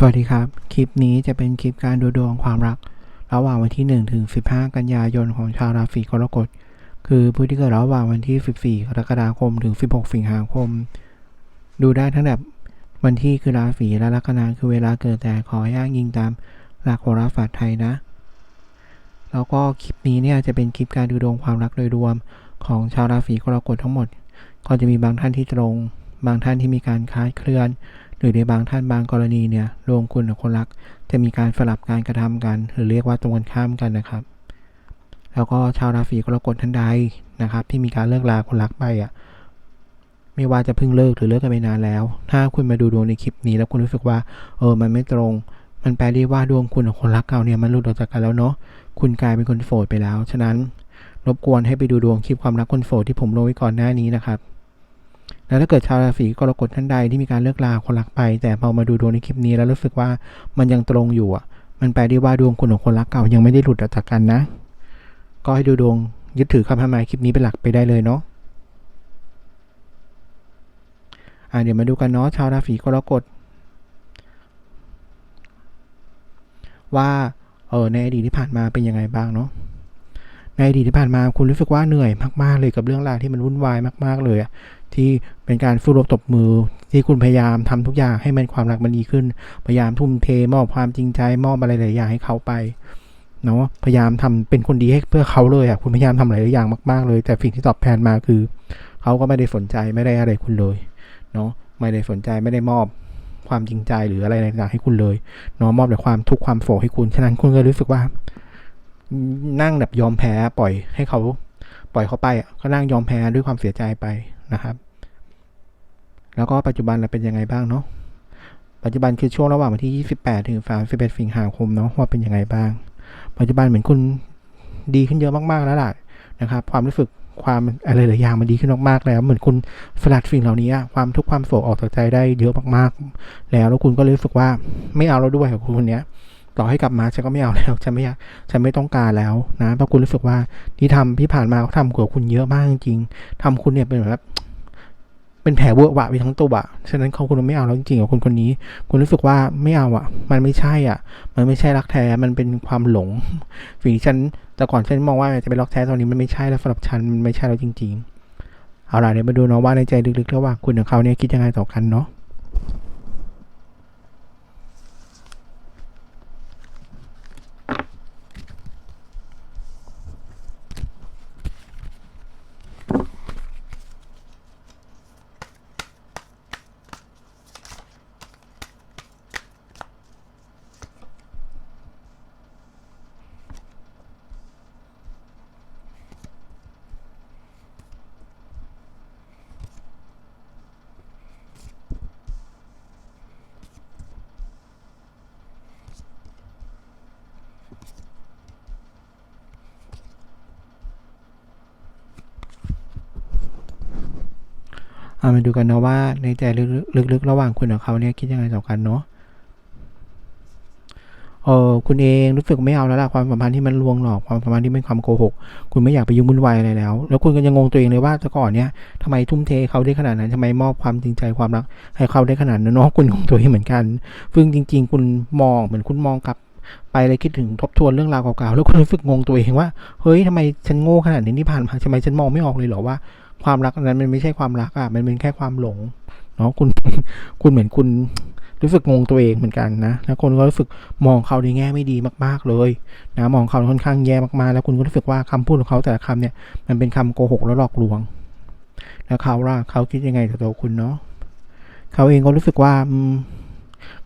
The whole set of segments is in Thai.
สวัสดีครับ คลิปนี้จะเป็นคลิปการดูดวงความรัก ระหว่างวันที่ 1 ถึง 15 กันยายนของชาวราศีกรกฎ คือผู้ที่เกิดระหว่างวันที่ 14 กรกฎาคม ถึง 16 สิงหาคม ดูได้ทั้งแบบวันที่คือราศีและลัคนาคือเวลาเกิดแต่ขออย่าตยิงตามหลักโหราศาสตร์ไทยนะ แล้วก็คลิปนี้เนี่ยจะเป็นคลิปการดูดวงความรักโดยรวมของชาวราศีกรกฎทั้งหมด ก็จะมีบางท่านที่ตรง บางท่านที่มีการคล้าดเคลื่อน หรือในบางท่านบางกรณีเนี่ยรวมคุณกับคนรัก จะมีการสลับการกระทำกัน หรือเรียกว่าตรงกันข้ามกันนะครับ แล้วก็ชาวราศีกรกฎท่านใดนะครับ ที่มีการเลิกลาคนรักไปอะไม่ว่าจะเพิ่งเลิกหรือเลิกกันไปนานแล้ว ถ้าคุณมาดูดวงในคลิปนี้แล้วคุณรู้สึกว่าเออมันไม่ตรง มันแปลได้ว่าดวงคุณกับคนรักเก่าเนี่ยมันหลุดออกจากกันแล้วเนาะคุณกลายเป็นคนโสดไปแล้ว ฉะนั้นรบกวนให้ไปดูดวงคลิปความรักคนโสดที่ผมลงไว้ก่อนหน้านี้นะครับ แล้วถ้าเกิดชาวราศีกรกฎท่านใดที่มีการเลิกลาคนรักไป แต่พอมาดูดวงในคลิปนี้แล้วรู้สึกว่ามันยังตรงอยู่อะ มันแปลได้ว่าดวงคุณของคนรักเก่ายังไม่ได้หลุดออกจากกันนะ ก็ให้ดูดวงยึดถือคำทำนายคลิปนี้เป็นหลักไปได้เลยเนาะอ่าเดี๋ยวมาดูกันเนาะชาวราศีกรกฎว่าเออในอดีตที่ผ่านมาเป็นยังไงบ้างเนาะในอดีตที่ผ่านมาคุณรู้สึกว่าเหนื่อยมากๆเลยกับเรื่องราวที่มันวุ่นวายมาก ๆเลย ที่เป็นการสู้รบตบมือ ที่คุณพยายามทำทุกอย่างให้มันความรักมันดีขึ้น พยายามทุ่มเทมอบความจริงใจมอบอะไรหลายอย่างให้เขาไปเนาะพยายามทำเป็นคนดีให้เพื่อเขาเลยอะคุณพยายามทำหลายอย่างมากๆเลย แต่สิ่งที่ตอบแทนมาคือ เขาก็ไม่ได้สนใจไม่ได้อะไรคุณเลยเนาะไม่ได้สนใจไม่ได้มอบความจริงใจหรืออะไรต่างๆให้คุณเลยเนาะมอบแต่ความทุกข์ความโศกให้คุณฉะนั้นคุณก็รู้สึกว่า นั่งแบบยอมแพ้ปล่อยให้เขา ปล่อยเขาไปก็นั่งยอมแพ้ด้วยความเสียใจไป นะครับ แล้วก็ปัจจุบันเราเป็นยังไงบ้างเนาะปัจจุบันคือช่วงระหว่างวันที่ 28 ถึง 31 สิงหาคมเนาะว่าเป็นยังไงบ้าง ปัจจุบันเหมือนคุณดีขึ้นเยอะมากๆแล้วล่ะนะครับ ความรู้สึกความอะไรหลายอย่างมันดีขึ้นมากๆแล้ว เหมือนคุณสลัดสิ่งเหล่านี้ความทุกข์ความโศกออกจากใจได้เยอะมากๆ แล้วแล้วคุณก็เลยรู้สึกว่าไม่เอาแล้วด้วยกับคุณคนเนี้ย ต่อให้กลับมาฉันก็ไม่เอาแล้วฉันไม่อยากฉันไม่ต้องการแล้วนะเพราะคุณรู้สึกว่าที่ทำที่ผ่านมาเขาทำกับคุณเยอะมากจริงๆทำคุณเนี่ยเป็นแบบเป็นแผลเวอะหวะไปทั้งตัวอะฉะนั้นเขาคุณไม่เอาแล้วจริงๆกับคนคนนี้ คุณรู้สึกว่าไม่เอาอะมันไม่ใช่อะ มันไม่ใช่รักแท้ มันเป็นความหลงสิ่งที่ฉัน แต่ก่อนฉันมองว่าจะเป็นรักแท้ตอนนี้มันไม่ใช่แล้วสำหรับฉันมันไม่ใช่แล้วจริง ๆ เอาล่ะเดี๋ยวมาดูเนาะว่าในใจลึกๆระหว่างคุณกับเขาเนี่ยคิดยังไงต่อกันเนาะ เอามาดูกันนะว่าในใจลึกๆระหว่างคุณกับเขาเนี่ยคิดยังไงต่อกันเนาะเออคุณเองรู้สึกไม่เอาแล้วล่ะความสัมพันธ์ที่มันลวงหลอกความสัมพันธ์ที่เป็นความโกหก คุณไม่อยากไปยุ่งวุ่นวายอะไรแล้ว แล้วคุณก็ยังงงตัวเองเลยว่าแต่ก่อนเนี่ยทำไมทุ่มเทเขาได้ขนาดนั้นทำไมมอบความจริงใจความรัก ให้เขาได้ขนาดนั้นเนาะคุณงงตัวเองเหมือนกันซึ่งจริง ๆ คุณมองเหมือนคุณมองกลับไปเลยคิดถึงทบทวนเรื่องราวเก่าๆแล้วคุณรู้สึกงงตัวเองว่าเฮ้ยทำไมฉันโง่ขนาดนี้ที่ผ่านมาทำไมฉันมองไม่ออกเลยเหรอว่า ความรักอันนั้นมันไม่ใช่ความรักอะมันเป็นแค่ความหลงเนาะคุณคุณเหมือนคุณรู้สึกงงตัวเองเหมือนกันนะแล้วคนก็รู้สึกมองเขาในแง่ไม่ดีมาก ๆเลยนะมองเขาค่อนข้างแย่มากๆ แล้วคุณก็รู้สึกว่าคำพูดของเขาแต่ละคำเนี่ยมันเป็นคำโกหกและหลอกลวง แล้วเขาล่ะเขาคิดยังไงกับตัวคุณเนาะเขาเองก็รู้สึกว่า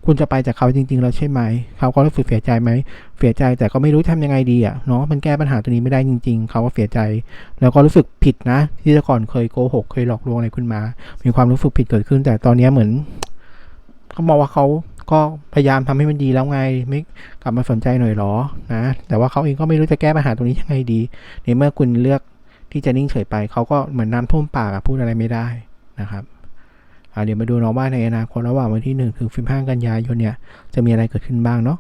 คุณจะไปจากเขาจริง ๆ แล้วใช่ไหม เขาก็รู้สึกเสียใจไหม เสียใจแต่ก็ไม่รู้ทำยังไงดีอะเนาะมันแก้ปัญหาตัวนี้ไม่ได้จริง ๆ เขาก็เสียใจ แล้วก็รู้สึกผิดนะ ที่แต่ก่อนเคยโกหกเคยหลอกลวงอะไรคุณมา มีความรู้สึกผิดเกิดขึ้น แต่ตอนนี้เหมือนเขามองว่าเขาก็พยายามทำให้มันดีแล้วไงไม่กลับมาสนใจหน่อยหรอนะแต่ว่าเขาเองก็ไม่รู้จะแก้ปัญหาตรงนี้ยังไงดีในเมื่อคุณเลือกที่จะนิ่งเฉยไป เขาก็เหมือนน้ำท่วมปากอะพูดอะไรไม่ได้นะครับ เดี๋ยวมาดูเนาะว่าในอนาคตระหว่างวันที่หนึ่งถึงสิบห้ากันยายนเนี่ยจะมีอะไรเกิดขึ้นบ้างเนาะ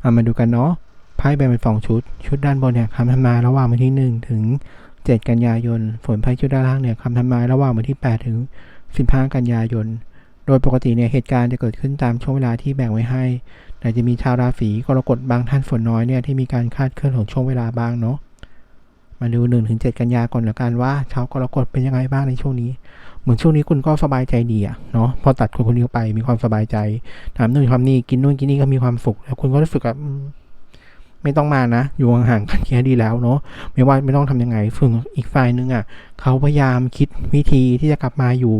เอามาดูกันเนาะไพ่แบ่งเป็นสองชุด ชุดด้านบนเนี่ยคำทำนายระหว่างวันที่ 1 ถึง 7 กันยายนส่วนไพ่ชุดด้านล่างเนี่ยคำทำนายระหว่างวันที่ 8 ถึง 15 กันยายน โดยปกติเนี่ยเหตุการณ์จะเกิดขึ้นตามช่วงเวลาที่แบ่งไว้ให้ แต่จะมีชาวราศีกรกฎบางท่านฝนน้อยเนี่ยที่มีการคาดเคลื่อนของช่วงเวลาบ้างเนาะมาดู1ถึง7กันยาก่อนล้วกันว่าชาวกรกฎเป็นยังไงบ้างในช่วงนี้ เหมือนช่วงนี้คุณก็สบายใจดีอะเนาะพอตัดคนคนนี้ไปมีความสบายใจถามนู่นทำนี่กินนู่นกินนี่ก็มีความสุขแล้วคุณก็รู้สึกแบบไม่ต้องมานะ อยู่ห่างๆกันแค่ดีแล้วเนาะไม่ว่าไม่ต้องทำยังไงฝึงอีกฝ่ายนึงอะเขาพยายามคิดวิธีที่จะกลับมาอยู่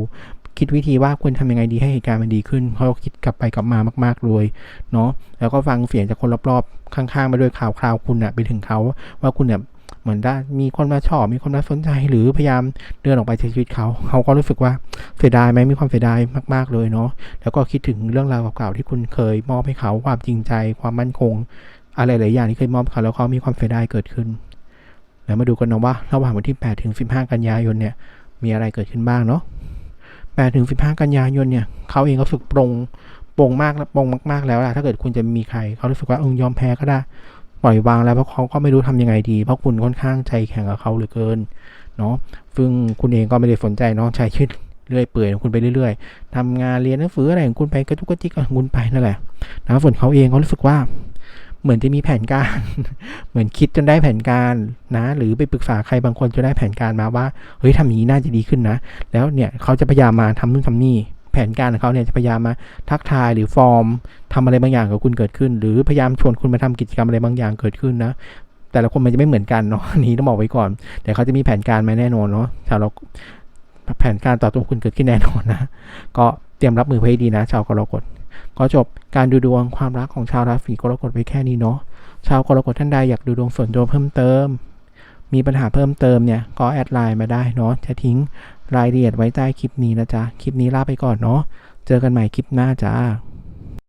คิดวิธีว่าควรทำยังไงดีให้เหตุการณ์มันดีขึ้นเขาคิดกลับไปกลับมามาก ๆเลยเนาะแล้วก็ฟังเสียงจากคนรอบๆข้างๆไปด้วยข่าวคราวคุณอะไปถึงเขาว่าคุณเนี่ย เหมือนได้มีคนมาชอบมีคนมาสนใจหรือพยายามเดินออกไปจากชีวิตเขา เขาก็รู้สึกว่าเสียดายไหมมีความเสียดายมาก ๆเลยเนาะแล้วก็คิดถึงเรื่องราวเก่าๆที่คุณเคยมอบให้เขาความจริงใจความมั่นคง อะไรหลายอย่างที่เคยมอบเขาแล้วเขามีความเสียดายเกิดขึ้นแล้วมาดูกันนะว่าระหว่างวันที่ 8 ถึง 15 กันยายนเนี่ยมีอะไรเกิดขึ้นบ้างเนาะ8ถึง 15 กันยายนเนี่ยเขาเองก็รู้สึกปรงปรงมากปรงมาก ๆ แล้วล่ะถ้าเกิดคุณจะมีใครเขารู้สึกว่าเออยอมแพ้ก็ได้ ปล่อยวางแล้วเพราะเขาก็ไม่รู้ทำยังไงดี เพราะคุณค่อนข้างใจแข็งกับเขาเหลือเกินเนาะซึ่งคุณเองก็ไม่ได้สนใจนาะใช้ชีวิตเรื่อยเปื่อยคุณไปเรื่อยๆทำงานเรียนหนังสืออะไรของคุณไปกระทุกกระจิกของคุณไปนั่นแหละนะส่วนเขาเองเขารู้สึกว่า เหมือนจะมีแผนการ เหมือนคิดจนได้แผนการนะ หรือไปปรึกษาใครบางคนจนได้แผนการมาว่า เฮ้ยทำอย่างนี้น่าจะดีขึ้นนะ แล้วเนี่ยเขาจะพยายามมาทำนู่นทำนี่ แผนการของเขาเนี่ยจะพยายามมาทักทายหรือฟอร์มทำอะไรบางอย่างกับคุณเกิดขึ้น หรือพยายามชวนคุณมาทำกิจกรรมอะไรบางอย่างเกิดขึ้นนะแต่ละคนมันจะไม่เหมือนกันเนาะนี้ต้องบอกไว้ก่อน แต่เขาจะมีแผนการมาแน่นอนเนาะชาวเราแผนการต่อตัวคุณเกิดขึ้นแน่นอนนะ ก็เตรียมรับมือไว้ให้ดีนะ ชาวกรกฎก็จบการดูดวงความรักของชาวราศีกรกฎไปแค่นี้เนาะชาวกรกฎท่านใดอยากดูดวงส่วนตัวเพิ่มเติม มีปัญหาเพิ่มเติมเนี่ยก็แอดไลน์มาได้เนาะจะทิ้ง รายละเอียดไว้ใต้คลิปนี้นะจ๊ะ คลิปนี้ลาไปก่อนเนาะ เจอกันใหม่คลิปหน้าจ้า